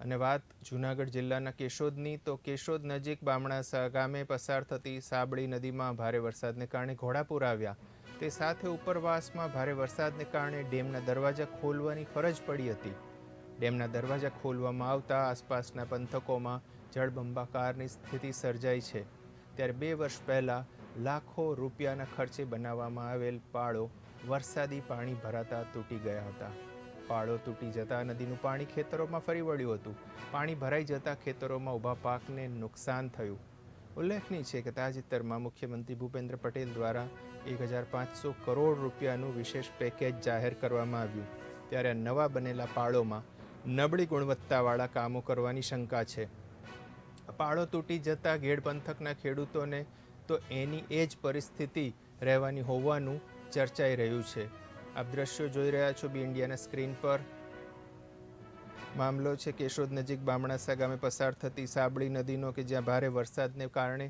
અને વાત જૂનાગઢ જિલ્લાના કેશોદની, તો કેશોદ નજીક બામણાસા ગામે પસાર થતી સાબળી નદીમાં ભારે વરસાદને કારણે ઘોડાપુર આવ્યા. તે સાથે ઉપરવાસમાં ભારે વરસાદને કારણે ડેમના દરવાજા ખોલવાની ફરજ પડી હતી. ડેમના દરવાજા ખોલવામાં આવતા આસપાસના પંથકોમાં જળબંબાકારની સ્થિતિ સર્જાઈ છે. ત્યારે બે વર્ષ પહેલાં લાખો રૂપિયાના ખર્ચે બનાવવામાં આવેલ પાળો વરસાદી પાણી ભરાતા તૂટી ગયા હતા. પાળો તૂટી જતા નદીનું પાણી ખેતરોમાં ફરી વળ્યું હતું. પાણી ભરાઈ જતા ખેતરોમાં ઊભા પાકને નુકસાન થયું. ઉલ્લેખનીય છે કે તાજેતરમાં મુખ્યમંત્રી ભૂપેન્દ્ર પટેલ દ્વારા એક હજાર પાંચસો કરોડ રૂપિયાનું વિશેષ પેકેજ જાહેર કરવામાં આવ્યું. ત્યારે નવા બનેલા પાળોમાં નબળી ગુણવત્તાવાળા કામો કરવાની શંકા છે. પાળો તૂટી જતા ગેડ પંથકના ખેડૂતોને તો એની એ જ પરિસ્થિતિ રહેવાની હોવાનું ચર્ચાઈ રહ્યું છે. આપ દ્રશ્યો જોઈ રહ્યા છો બી ઇન્ડિયાના સ્ક્રીન પર. મામલો છે કેશોદ નજીક બામણાસા ગામે પસાર થતી સાબળી નદીનો કે જ્યાં ભારે વરસાદને કારણે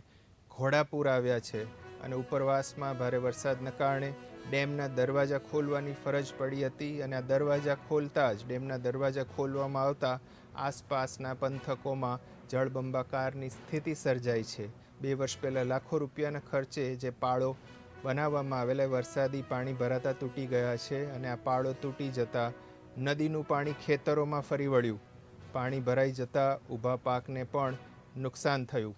ઘોડાપૂર આવ્યા છે અને ઉપરવાસમાં ભારે વરસાદના કારણે ડેમના દરવાજા ખોલવાની ફરજ પડી હતી અને આ દરવાજા ખોલતા જ ડેમના દરવાજા ખોલવામાં આવતા આસપાસના પંથકોમાં જળબંબાકારની સ્થિતિ સર્જાઈ છે. બે વર્ષ પહેલાં લાખો રૂપિયાના ખર્ચે જે પાળો બનાવવામાં આવેલા વરસાદી પાણી ભરાતા તૂટી ગયા છે અને આ પાળો તૂટી જતાં નદીનું પાણી ખેતરોમાં ફરી વળ્યું. પાણી ભરાઈ જતાં ઊભા પાકને પણ નુકસાન થયું.